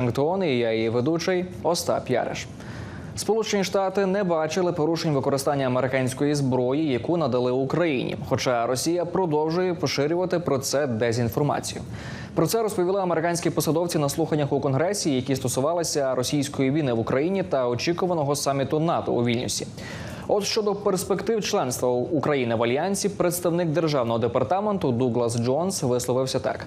Вашингтон і я її ведучий Остап Яриш. Сполучені Штати не бачили порушень використання американської зброї, яку надали Україні. Хоча Росія продовжує поширювати про це дезінформацію. Про це розповіли американські посадовці на слуханнях у конгресі, які стосувалися російської війни в Україні та очікуваного саміту НАТО у Вільнюсі. От щодо перспектив членства України в альянсі, представник державного департаменту Дуглас Джонс висловився так.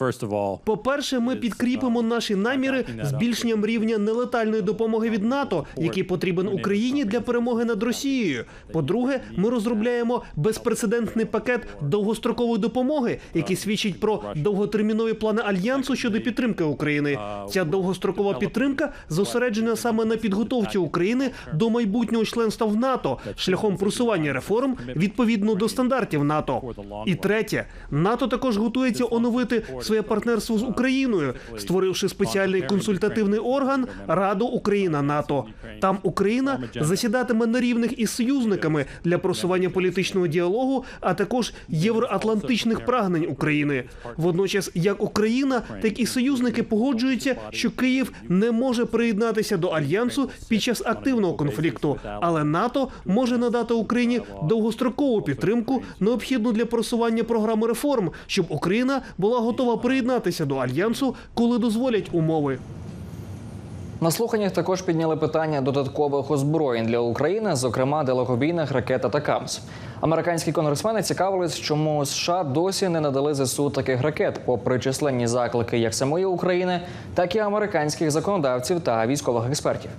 First По-перше, ми підкріпимо наші наміри збільшенням рівня нелетальної допомоги від НАТО, який потрібен Україні для перемоги над Росією. По-друге, ми розробляємо безпрецедентний пакет довгострокової допомоги, який свідчить про довготермінові плани альянсу щодо підтримки України. Ця довгострокова підтримка зосереджена саме на підготовці України до майбутнього членства в НАТО шляхом просування реформ відповідно до стандартів НАТО. І третє, НАТО також готується оновити своє партнерство з Україною, створивши спеціальний консультативний орган Раду Україна НАТО. Там Україна засідатиме на рівних із союзниками для просування політичного діалогу, а також євроатлантичних прагнень України. Водночас, як Україна, так і союзники погоджуються, що Київ не може приєднатися до альянсу під час активного конфлікту, але НАТО може надати Україні довгострокову підтримку, необхідну для просування програми реформ, щоб Україна була готова приєднатися до альянсу, коли дозволять умови. На слуханнях також підняли питання додаткових озброєнь для України, зокрема далекобійних ракет «Атакамс». Американські конгресмени цікавились, чому США досі не надали ЗСУ таких ракет, попри численні заклики як самої України, так і американських законодавців та військових експертів.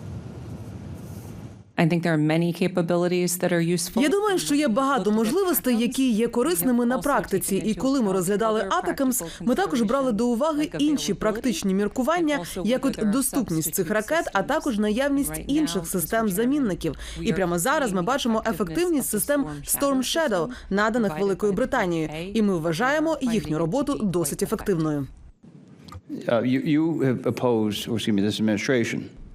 Я думаю, що є багато можливостей, які є корисними на практиці. І коли ми розглядали Атакамс, ми також брали до уваги інші практичні міркування, як от доступність цих ракет, а також наявність інших систем замінників. І прямо зараз ми бачимо ефективність систем Storm Shadow, наданих Великою Британією, і ми вважаємо їхню роботу досить ефективною.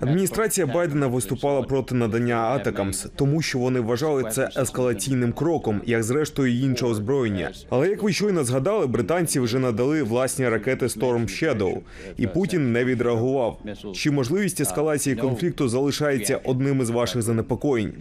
Адміністрація Байдена виступала проти надання Атакамс, тому що вони вважали це ескалаційним кроком, як зрештою інше озброєння. Але як ви щойно згадали, британці вже надали власні ракети Storm Shadow, і Путін не відреагував. Чи можливість ескалації конфлікту залишається одним із ваших занепокоєнь?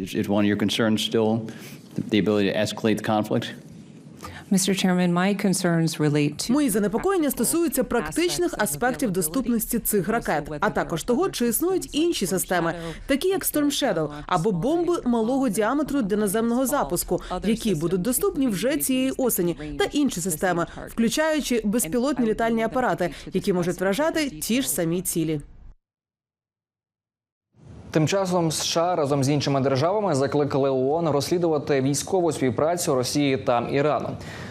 Мої занепокоєння стосуються практичних аспектів доступності цих ракет, а також того, чи існують інші системи, такі як Storm Shadow, або бомби малого діаметру для наземного запуску, які будуть доступні вже цієї осені, та інші системи, включаючи безпілотні літальні апарати, які можуть вражати ті ж самі цілі. Тим часом США разом з іншими державами закликали ООН розслідувати військову співпрацю Росії та Ірану.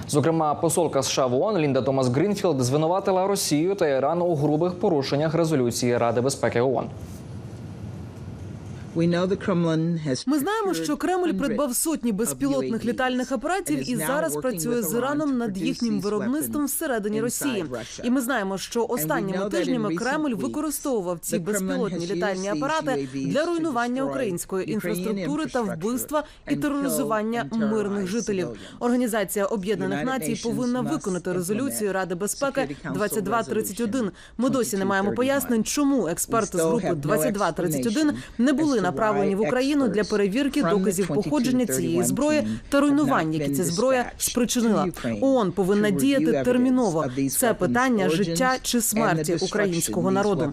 Зокрема, посолка США в ООН Лінда Томас Грінфілд звинуватила Росію та Іран у грубих порушеннях резолюції Ради безпеки ООН. Ми знаємо, що Кремль придбав сотні безпілотних літальних апаратів і зараз працює з Іраном над їхнім виробництвом всередині Росії. І ми знаємо, що останніми тижнями Кремль використовував ці безпілотні літальні апарати для руйнування української інфраструктури та вбивства і тероризування мирних жителів. Організація Об'єднаних Націй повинна виконати резолюцію Ради безпеки 2231. Ми досі не маємо пояснень, чому експерти з групи 2231 не були направлені в Україну для перевірки доказів походження цієї зброї та руйнувань, які ця зброя спричинила. ООН повинна діяти терміново. Це питання життя чи смерті українського народу.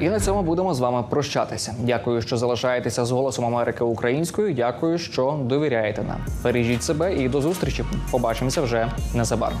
І на цьому будемо з вами прощатися. Дякую, що залишаєтеся з голосом Америки українською. Дякую, що довіряєте нам. Бережіть себе і до зустрічі. Побачимося вже незабаром.